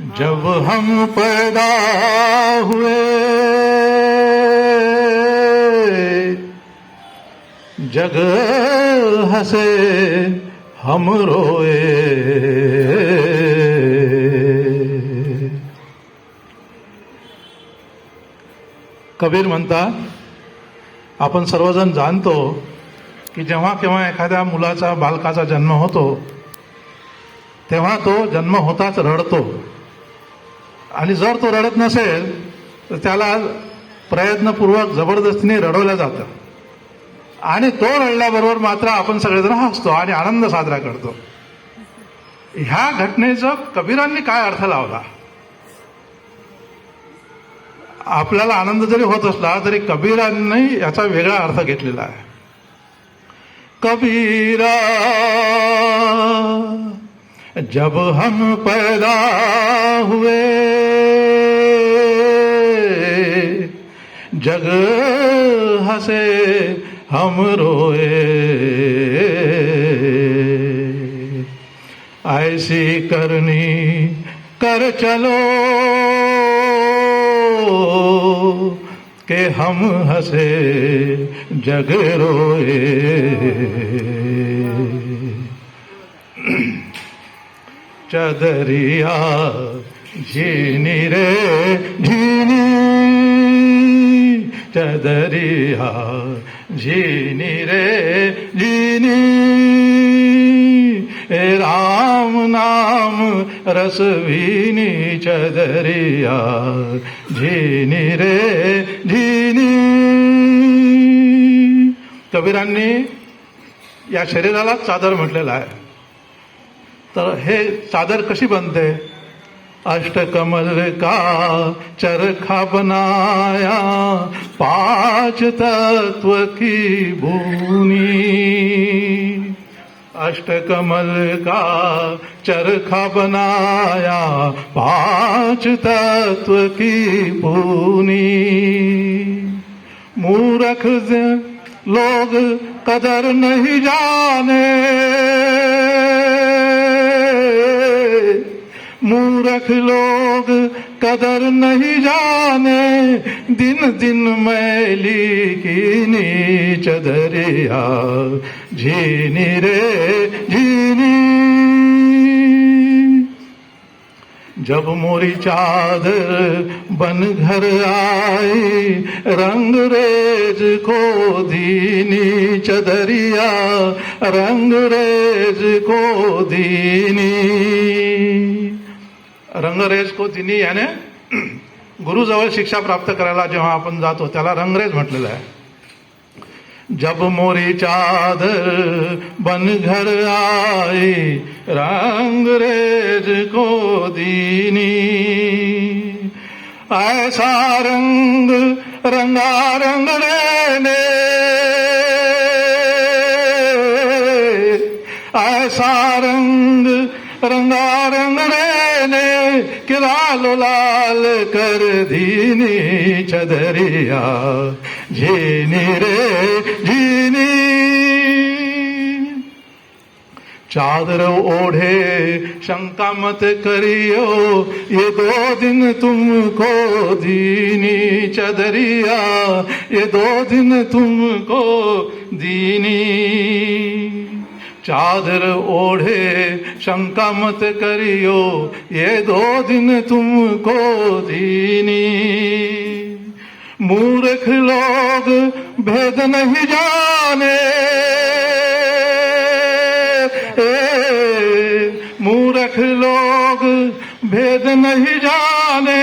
जब हम पैदा हुए जग हसे हम रोए। कबीर म्हणतात आपण सर्वजण जाणतो की जेव्हा केव्हा एखाद्या मुलाचा बालकाचा जन्म होतो तेव्हा तो जन्म होताच रडतो. आणि जर तो रडत नसेल तर त्याला प्रयत्नपूर्वक जबरदस्तीने रडवलं जातं. आणि तो रडल्याबरोबर मात्र आपण सगळेजण हसतो आणि आनंद साजरा करतो. ह्या घटनेचं कबीरांनी काय अर्थ लावला? आपल्याला आनंद जरी होत असला तरी कबीरांनी याचा वेगळा अर्थ घेतलेला आहे. कबीरा जब हम पैदा हुए, जग हसे हम रोए। ऐसी करनी कर चलो के हम हंसे जग रोए। चदरिया झिनी रे झिनी। चदरिया झिनी रे झिनी। ए राम नाम रसविनी चदरिया झिनी रे झिनी। कबीरांनी या शरीराला चादर म्हटलेला आहे. तर हे चादर कशी बनते? अष्टकमल का चरखा बनाया पाँच तत्व की भूनी अष्टकमल का चरखा बनाया पाँच तत्व की भूनी मूरख लोग कदर नहीं जाने मूर्ख लोग कदर नहीं जाने। दिन दिन मैली की नीच दरिया। झीनी रे झीनी। जब मोरी चादर बन घर आई रंग रेज को दीनी चदरिया रंग रेज को दीनी रंगरेज को दिनी याने गुरुजवळ शिक्षा प्राप्त करायला जेव्हा आपण जातो त्याला रंगरेज म्हटलेलं आहे जब मोरी चादर बन घर आई रंग रेज को दीनी ऐसा रंग रंगा रंग ने ऐसा रंग रंगा रंग ने कि लाल लाल कर दीनी चदरिया झीनी रे झीनी चादर ओढ़े शंका मत करियो, ये दो दिन तुमको दीनी चदरिया, ये दो दिन तुमको दीनी। चादर ओढ़े, शंका मत करियो, ये दो दिन तुमको दीनी मूर्ख लोग भेद नहीं जाने। मूर्ख लोग भेद नहीं जाने।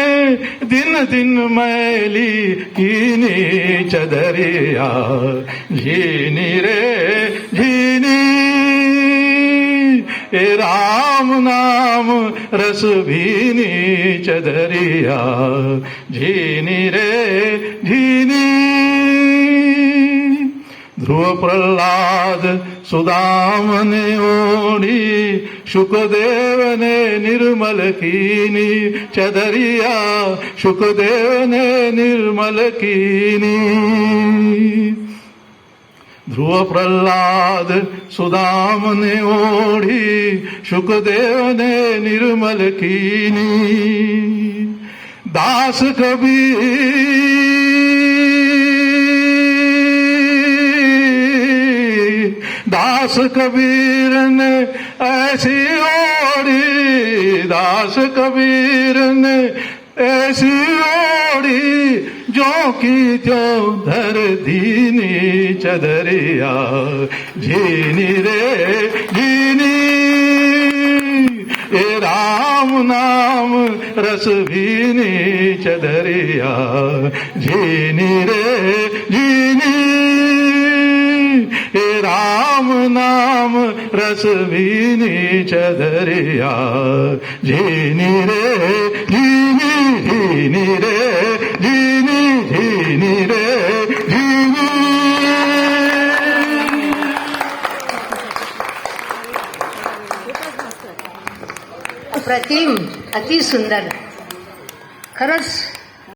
दिन दिन मैली कीनी चदरिया झीनी रे झीनी એ રામ નામ રસભીની ચદરિયા ઝીની રે ઝીની ધ્રુવ પ્રહલાદ સુદામને ઓઢી निर्मल कीनी કીની ચદરિયા શુકદેવને निर्मल कीनी ધ્રુવ પ્રહલાદ સુદામને ઓઢી સુખદેવને નિર્મલ કીની દાસ કબીર દાસ કબીરને એસી ઓઢી દાસ કબીરને એસી ઓઢી ओढ़ी दास कबीर ने ऐसी ओढ़ी जो की त्यों धर दीनी चदरिया झीनी रे झीनी ए राम नाम रस भीनी चदरिया झीनी रे झीनी हे राम नाम रस भीनी चदरिया। झीनी रे, झीनी झीनी रे, झीनी झीनी रे, झीनी। अप्रतिम, अति सुंदर। खरंच